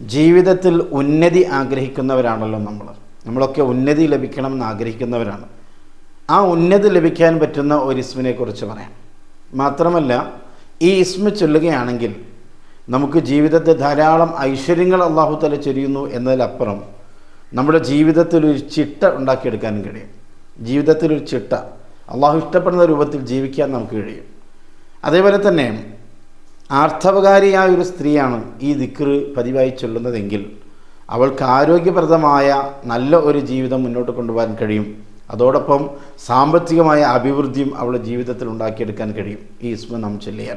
ജീവിതത്തിൽ ഉന്നതി ആഗ്രഹിക്കുന്നവരാണല്ലോ നമ്മൾ. നമ്മളൊക്കെ ഉന്നതി ലഭിക്കണം എന്ന് ആഗ്രഹിക്കുന്നവരാണ്. ആ ഉന്നതി ലഭിക്കാൻ പറ്റുന്ന ഒരു ഇസ്മിനെ കുറിച്ച് പറയാം. മാത്രമല്ല ഈ ഇസ്മ ചൊല്ലുകയാണെങ്കിൽ നമുക്ക് ജീവിതത്തെ ധാരാളം ഐശ്വര്യങ്ങൾ അള്ളാഹു തല ചൊരിയുന്നു എന്നതിലപ്പുറം നമ്മുടെ ജീവിതത്തിൽ ഒരു ചിട്ട ഉണ്ടാക്കിയെടുക്കാനും കഴിയും. ജീവിതത്തിൽ ഒരു ചിട്ട അള്ളാഹു ഇഷ്ടപ്പെടുന്ന രൂപത്തിൽ ജീവിക്കാൻ നമുക്ക് കഴിയും. അതേപോലെ തന്നെ ആർത്ഥവകാരിയായ ഒരു സ്ത്രീയാണ് ഈ ദിക്റ് പതിവായി ചൊല്ലുന്നതെങ്കിൽ അവൾക്ക് ആരോഗ്യപ്രദമായ നല്ല ഒരു ജീവിതം മുന്നോട്ട് കൊണ്ടുപോകാൻ കഴിയും. അതോടൊപ്പം സാമ്പത്തികമായ അഭിവൃദ്ധിയും അവളുടെ ജീവിതത്തിൽ ഉണ്ടാക്കിയെടുക്കാൻ കഴിയും. ഈ ഇസ്മ നാം ചൊല്ലിയാൽ.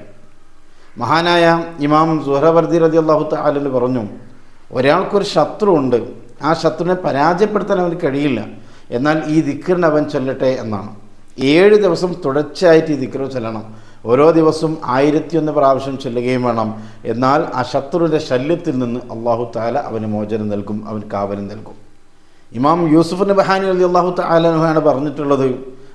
മഹാനായ ഇമാം സുഹറവർദി റതി അള്ളാഹു താലിന് പറഞ്ഞു ഒരാൾക്കൊരു ശത്രു ഉണ്ട്. ആ ശത്രുവിനെ പരാജയപ്പെടുത്താൻ അവന് കഴിയില്ല. എന്നാൽ ഈ ദിക്കറിന് അവൻ ചൊല്ലട്ടെ എന്നാണ്. ഏഴ് ദിവസം തുടർച്ചയായിട്ട് ഈ ദിക്കറ് ചൊല്ലണം. ഓരോ ദിവസവും ആയിരത്തിയൊന്ന് പ്രാവശ്യം ചെല്ലുകയും വേണം. എന്നാൽ ആ ശത്രുവിന്റെ ശല്യത്തിൽ നിന്ന് അള്ളാഹു താല അവന് മോചനം നൽകും അവൻ കാവലും നൽകും. ഇമാം യൂസുഫ് നബഹാനി അലി അള്ളാഹു താലാണ് പറഞ്ഞിട്ടുള്ളത്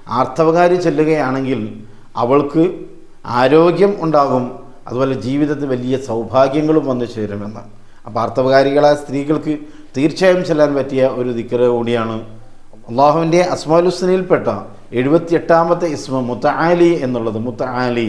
ആർത്തവകാരി ചെല്ലുകയാണെങ്കിൽ അവൾക്ക് ആരോഗ്യം ഉണ്ടാകും അതുപോലെ ജീവിതത്തിൽ വലിയ സൗഭാഗ്യങ്ങളും വന്നു ചേരുമെന്ന്. അപ്പോൾ ആർത്തവകാരികളായ സ്ത്രീകൾക്ക് തീർച്ചയായും ചെല്ലാൻ പറ്റിയ ഒരു ദിക്കറ് കൂടിയാണ്. അള്ളാഹുവിന്റെ അസ്മാലുസ്നയിൽപ്പെട്ട എഴുപത്തി ഇസ്മ മുത്തആലി എന്നുള്ളത്. മുത്തആലി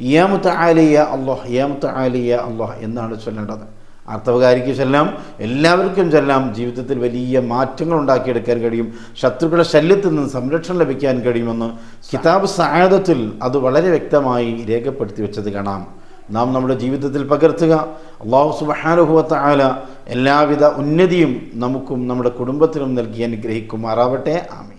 യ മുത്തആലി യ അള്ളാഹ് യ മുത്തആലി യ അള്ളാഹ് എന്നാണ് ചൊല്ലേണ്ടത്. ആർത്തവകാരിക്ക് ചെല്ലാം എല്ലാവർക്കും ചെല്ലാം ജീവിതത്തിൽ വലിയ മാറ്റങ്ങൾ ഉണ്ടാക്കിയെടുക്കാൻ കഴിയും. ശത്രുക്കളുടെ ശല്യത്തിൽ നിന്ന് സംരക്ഷണം ലഭിക്കാൻ കഴിയുമെന്ന് കിതാബ് സായതത്തിൽ അത് വളരെ വ്യക്തമായി രേഖപ്പെടുത്തി വെച്ചത് കാണാം. നാം നമ്മുടെ ജീവിതത്തിൽ പകർത്തുക. അള്ളാഹു സുബഹാനുഭവത്ത ആല എല്ലാവിധ ഉന്നതിയും നമുക്കും നമ്മുടെ കുടുംബത്തിനും നൽകി അനുഗ്രഹിക്കുമാറാവട്ടെ. ആമി